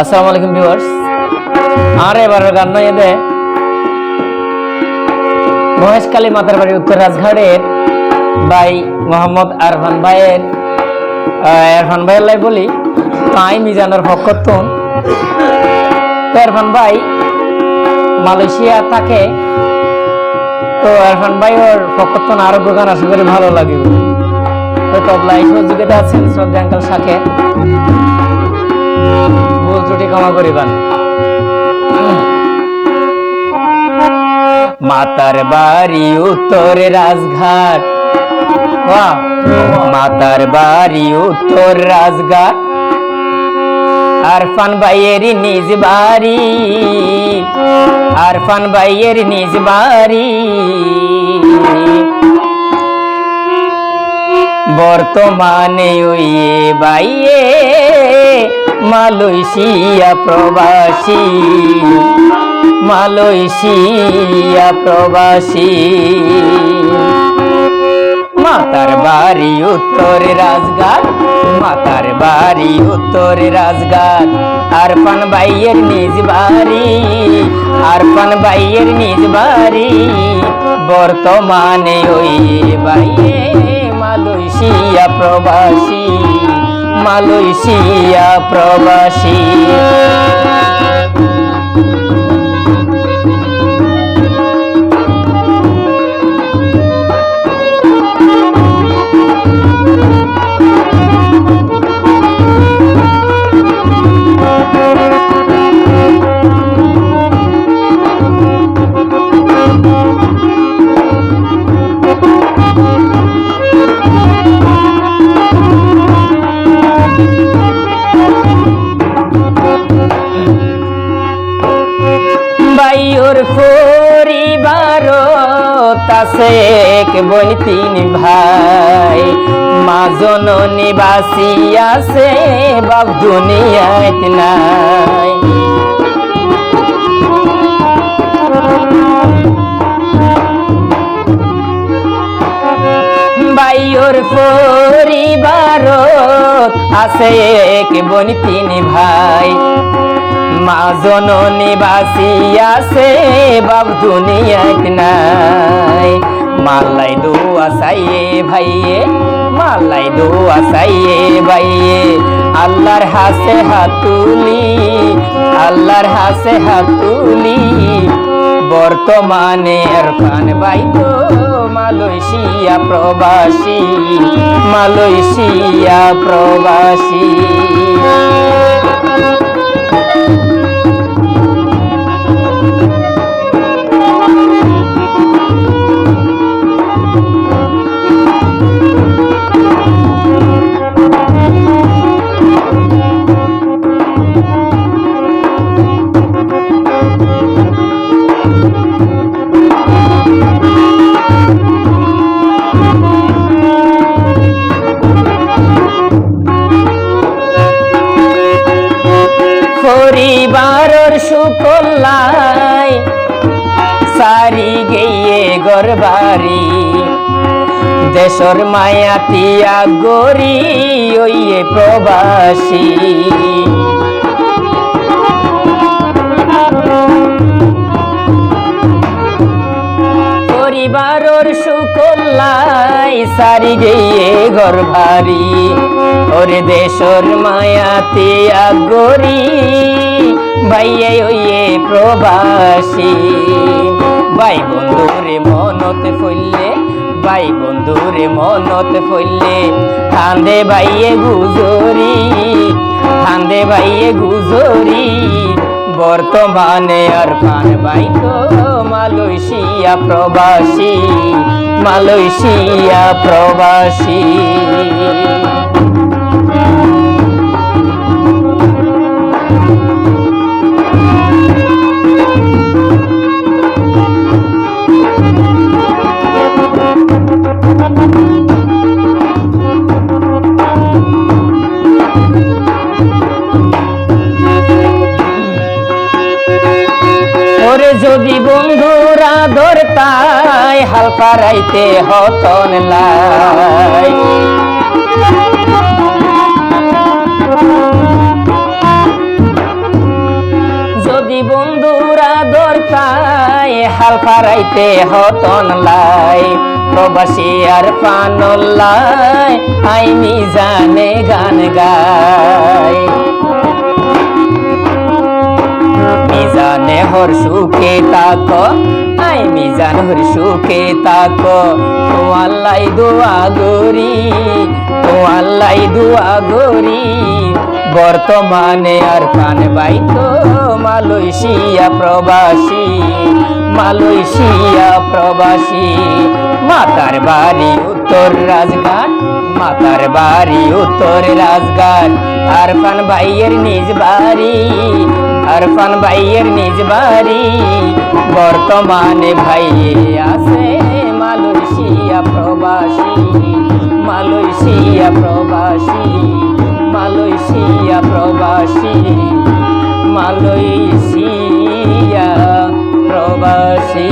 আসসালামু আলাইকুম ভিউয়ার্স। আর এবারের গান নয় এদে। মহেশকালী মাতার বাড়ি উত্তর রাজঘাটের ভাই মোহাম্মদ আরফান ভাইয়ের আরফান ভাইয়ের লাই বলি, তাই মিজানোর ভক্তন তো আরফান ভাই মালয়েশিয়া থাকে, তো আরফান ভাই ওর ভক্তন আরোগ্য গান আশা করি ভালো লাগে তো তবলাই সহযোগিতা আছেন শ্রদ্ধা আঙ্কাল ত্রুটি ক্ষমা করিবান। মাতার বাড়ি, উত্তর রাজঘাট! মাতার বাড়ি, উত্তর রাজঘাট। আরফান ভাইয়ের নিজ বাড়ি, আরফান ভাইয়ের নিজ বাড়ি। বর্তমানে ওই বাইয়ে মালয়েশিয়া প্রবাসী। মালয়েশিয়া প্রবাসী। মাতার বাড়ি উত্তর রাজঘাট, মাতার বাড়ি উত্তর রাজঘাট। আরফান বাইয়ের নিজ বাড়ি, আরফান বাইয়ের নিজ বাড়ি। বর্তমানে ওই বাইয়ে মালয়েশিয়া প্রবাসী। মালয়েশিয়া প্রবাসী। বাইয়র তাসে এক বই তিন ভাই। মা জননী আছে বাপ দুনিয়াত নাই। বাইয়র পরিবার আছে এক বোন, তিন ভাই। মা জননী বাসি আছে বাব দুনিয়াত নাই। মাল্লাই দোয়া সাইয়ে ভাইয়ে মাল্লাই দোয়া সাইয়ে ভাইয়ে। আল্লাহর হাসে হাতুলি আল্লাহর হাসে হাতুলি বর্তমানে এরফান ভাই তো মালয়েশিয়া প্রবাসী মালয়েশিয়া প্রবাসী। পরিবারর সুকল্লাই সারি গেয়ে গরবারি দেশর মায়া তিয়া গরি ওইয়ে প্রবাসী। পরিবারর সুকল্লাই সারি গিয়ে ঘর ভারি। ওরে দেশর মায়াতে আগরি ভাইয়ে ওইয়ে প্রবাসী। ভাই বন্ধুরে মনতে ফইলে ভাই বন্ধুরে মনতে ফইলে কান্দে ভাইয়ে গুজরি কান্দে ভাইয়ে গুজরি। বর্তমানে আর পান ভাই তো মালয়েশিয়া প্রবাসী মালয়েশিয়া প্রবাসী। তোরে যদি বন্ধুরা ধরতাই হাল পারাইতে হতন লাই। যদি বন্ধুরা ধরতাই হাল পারাইতে হতন লাই। প্রবাসী আর পানল্লাই আইনি জানে গান গায় মিজানে হর সুখে তাক। আই মিজান হর সুখে তাক। তো আল্লাই দোয়া গরি তো আল্লাই দোয়া গরি বর্তমানে আর কান বাইতো মালয়েশিয়া প্রবাসী মালয়েশিয়া প্রবাসী। মাতার বাড়ি উত্তর রাজঘাট, মাতার বাড়ি উত্তর রাজঘাট। আরফান ভাইয়ের নিজ বাড়ি। ঝাড়খণ্ড ভাইয়ের নিজ বাড়ি। বর্তমানে ভাই আছে মালয়েশিয়া প্রবাসী। মালয়েশিয়া প্রবাসী মালয়েশিয়া প্রবাসী মালয়েশিয়া প্রবাসী।